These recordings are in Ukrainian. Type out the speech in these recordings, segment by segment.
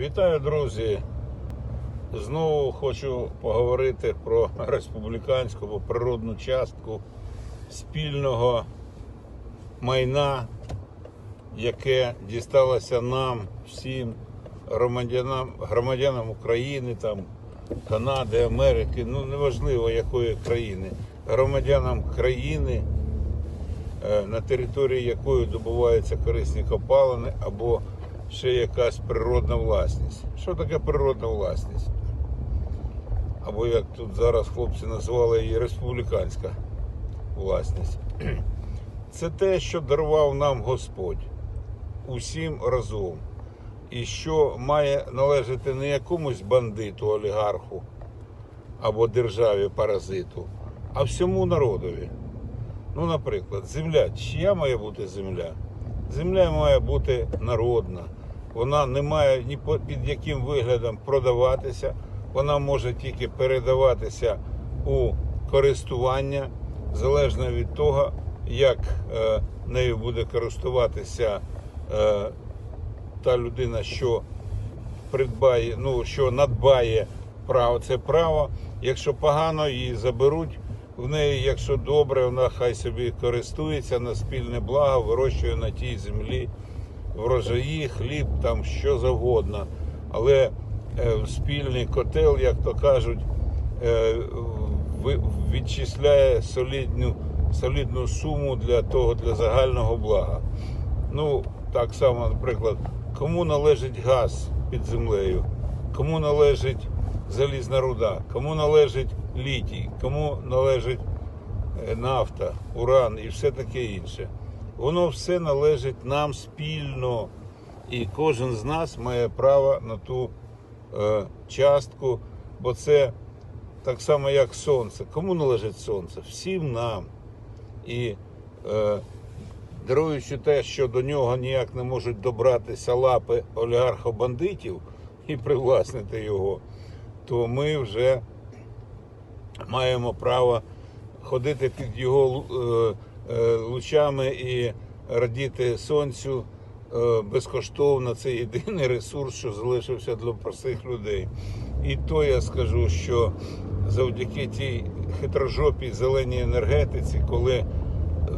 Вітаю, друзі! Знову хочу поговорити про республіканську або природну частку спільного майна, яке дісталося нам, всім громадянам, громадянам України, там, Канади, Америки, ну неважливо якої країни, громадянам країни, е, на території якої добуваються корисні копалини або ще якась природна власність. Що таке природна власність? Або як тут зараз хлопці назвали її республіканська власність. Це те, що дарував нам Господь усім разом. І що має належати не якомусь бандиту, олігарху або державі паразиту, а всьому народові. Ну, наприклад, земля. Чия має бути земля? Земля має бути народна. Вона не має ні під яким виглядом продаватися. Вона може тільки передаватися у користування, залежно від того, як е, нею буде користуватися е, та людина, що придбає, ну що надбає право, це право. Якщо погано, її заберуть в неї. Якщо добре, вона хай собі користується на спільне благо, вирощує на тій землі врожаї, хліб, там що завгодно. Але е, спільний котел, як то кажуть, е, відчисляє солідну, солідну суму для того, для загального блага. Ну, так само, наприклад, кому належить газ під землею, кому належить залізна руда, кому належить літій, кому належить е, нафта, уран і все таке інше. Воно все належить нам спільно. І кожен з нас має право на ту е, частку, бо це так само, як сонце. Кому належить сонце? Всім нам. І е, даруючи те, що до нього ніяк не можуть добратися лапи олігархо-бандитів і привласнити його, то ми вже маємо право ходити під його е, лучами і радіти сонцю е, безкоштовно. Це єдиний ресурс, що залишився для простих людей. І то я скажу, що завдяки тій хитрожопій зеленій енергетиці, коли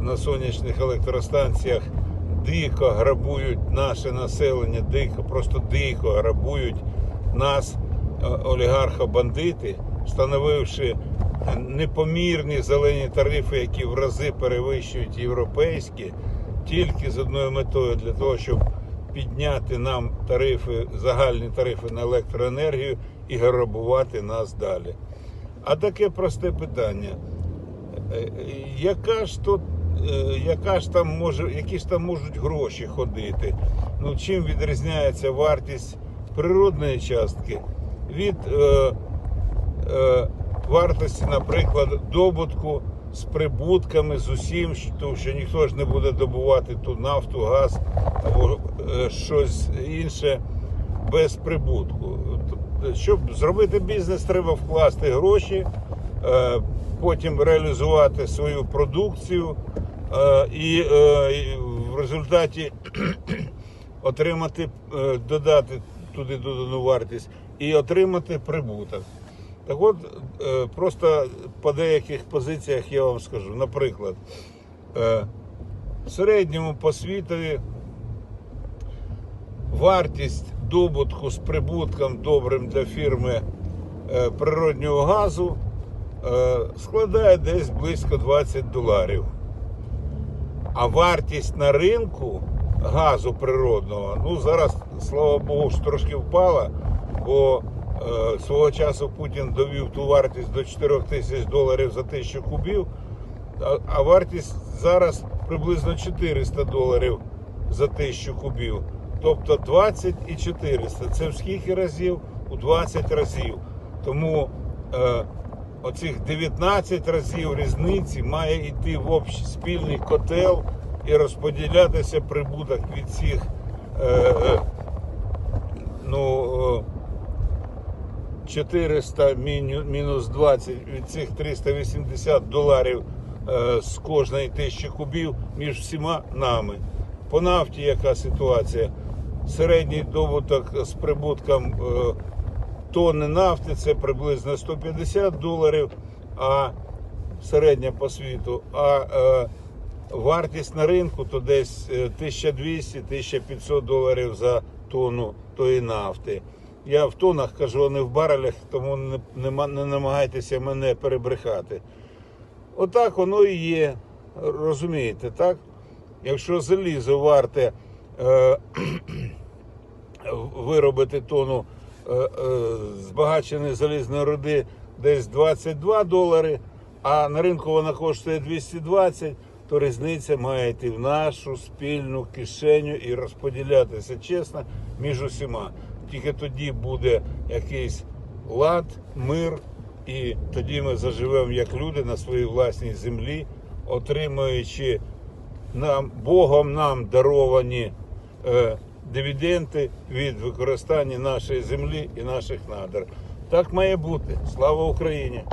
на сонячних електростанціях дико грабують наше населення, дико, просто дико грабують нас, е, олігархо-бандити, встановивши непомірні зелені тарифи, які в рази перевищують європейські, тільки з одною метою для того, щоб підняти нам тарифи, загальні тарифи на електроенергію і грабувати нас далі. А таке просте питання. Е, яка ж тут, е, яка ж там може, які ж там можуть гроші ходити? Ну, чим відрізняється вартість природної частки від е, е, вартості, наприклад, добутку з прибутками, з усім, тому що ніхто ж не буде добувати ту нафту, газ або е, щось інше без прибутку. Тобто, Щоб зробити бізнес, треба вкласти гроші, е, потім реалізувати свою продукцію е, і, в результаті отримати, додати туди додану вартість і отримати прибуток. Так от, е, просто по деяких позиціях я вам скажу. Наприклад, е, в середньому по світові вартість добутку з прибутком добрим для фірми е, природнього газу складає десь близько 20 доларів. А вартість на ринку газу природного, ну зараз, слава Богу, трошки впала, бо свого часу Путін довів ту вартість до 4 тисяч доларів за тисячу кубів, а, а вартість зараз приблизно 400 доларів за тисячу кубів. Тобто 20 і 400. Це в скільки разів? У 20 разів. Тому е, оцих 19 разів різниці має йти в общий спільний котел і розподілятися прибуток від цих е, е, ну, е, 400 мінус 20 від цих 380 доларів е, з кожної тисячі кубів між всіма нами. По нафті яка ситуація? середній добуток з прибутком е, тонни нафти це приблизно 150 доларів, а середня по світу. А е, вартість на ринку то десь е, 1200-1500 доларів за тонну тої нафти. Я в тонах кажу, а не в барелях, тому не, не, не намагайтеся мене перебрехати. Отак воно і є. Розумієте, так? Якщо залізо варте е, виробити тонну е, е, збагаченої залізної руди десь 22 долари, а на ринку вона коштує 220, то різниця має йти в нашу спільну кишеню і розподілятися чесно між усіма. Тільки тоді буде якийсь лад, мир, і тоді ми заживемо як люди на своїй власній землі, отримуючи нам Богом нам даровані е, дивіденти від використання нашої землі і наших надр. Так має бути. Слава Україні!